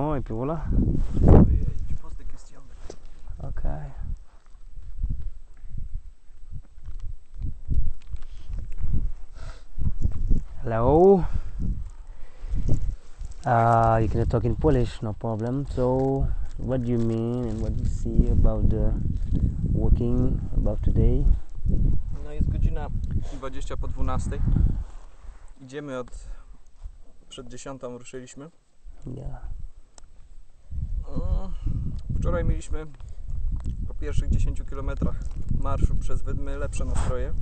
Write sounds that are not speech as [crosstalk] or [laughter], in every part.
bon et puis voilà. Tu poses des questions. Ok. Hello. Uh, you can talk in Polish, no problem. So, what do you mean and what do you see about the working about today? No jest godzina 20 po 12. Idziemy od przed 10 ruszyliśmy. Yeah. Wczoraj mieliśmy po pierwszych 10 kilometrach marszu przez Wydmy lepsze nastroje.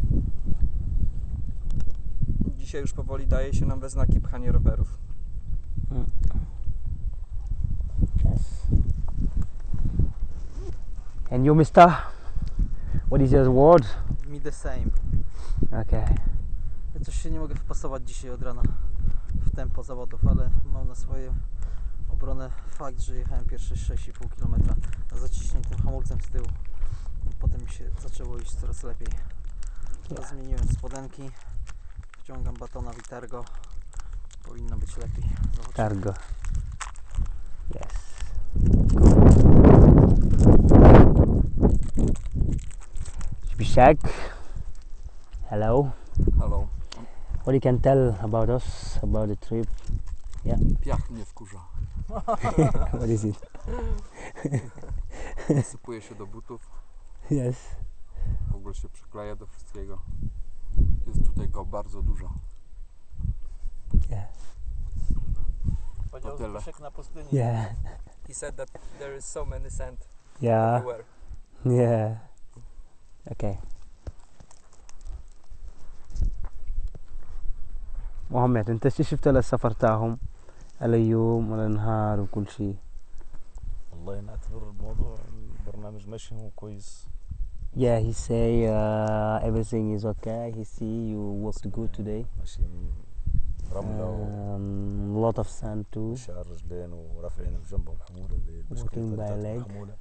Dzisiaj już powoli daje się nam we znaki pchanie rowerów. Yes. And you, Mister? What is your word? Me the same. Okay. Ja coś się nie mogę wpasować dzisiaj od rana w tempo zawodów, ale mam na swoje obronę fakt, że jechałem pierwsze 6,5 km zaciśniętym hamulcem z tyłu. Potem mi się zaczęło iść coraz lepiej. Teraz zmieniłem spodenki, wciągam batona Vitergo. Powinno być lepiej. Zobaczymy. Cargo. Yes. Zbyszek. Hello. Halo, What you can tell about us, about the trip? piach mnie wkurza what is it? [laughs] Sypuje się do butów, Yes. w ogóle się przykleja do wszystkiego. Jest tutaj go bardzo dużo. Yeah. Powiedział tyle. Zbyszek na pustyni. Yeah. He said that there is so many sand Yeah. everywhere. Yeah. Okay. محمد انت ايش شفت السفر تاعهم اليوم الانهار وكل شيء والله نعتبر الموضوع البرنامج ماشي هو كويس Yeah, he say uh, everything is okay. He see you worked good today. ماشي رملة Um, lot of sand too. وشعر رجلين ورافعين بجنبهم حمولة اللي البسكليت Walking by leg. الحمولة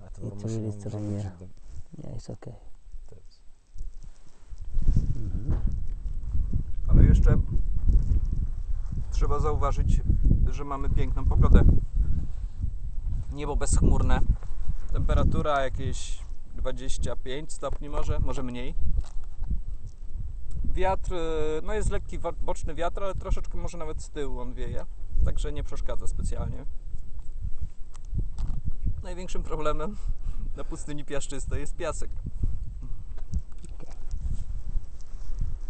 نعتبر It's ماشي really strong, yeah. Yeah, it's okay. ممتاز. Mhm. Ale jeszcze trzeba zauważyć, że mamy piękną pogodę. Niebo bezchmurne. Temperatura jakieś 25 stopni może, może mniej. Wiatr, y, no jest lekki boczny wiatr, ale troszeczkę może nawet z tyłu on wieje. Także nie przeszkadza specjalnie. Największym problemem na pustyni piaszczystej jest piasek.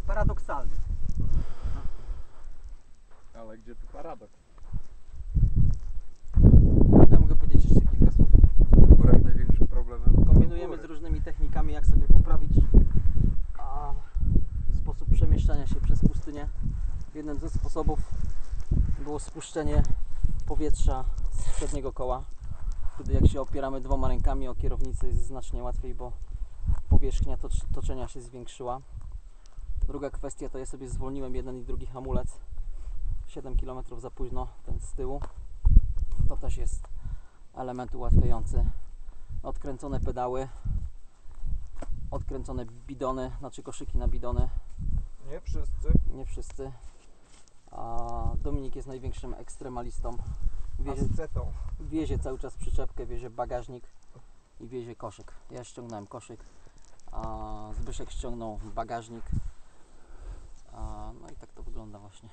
Paradoksalny. Ale gdzie tu paradoks? Ja mogę powiedzieć jeszcze kilka słów. W górach największym problemem. Kombinujemy z różnymi technikami, jak sobie poprawić a, sposób przemieszczania się przez pustynię. Jednym ze sposobów było spuszczenie powietrza z przedniego koła. Wtedy jak się opieramy dwoma rękami o kierownicę jest znacznie łatwiej, bo powierzchnia tocz- toczenia się zwiększyła. Druga kwestia to ja sobie zwolniłem jeden i drugi hamulec 7 km za późno, ten z tyłu. To też jest element ułatwiający odkręcone pedały, odkręcone bidony, znaczy koszyki na bidony, Nie wszyscy. nie wszyscy. A Dominik jest największym ekstremalistą. Wiezie, Ascetą. wiezie cały czas przyczepkę, wiezie bagażnik i wiezie koszyk. Ja ściągnąłem koszyk, a Zbyszek ściągnął bagażnik. A, no i tak to wygląda właśnie.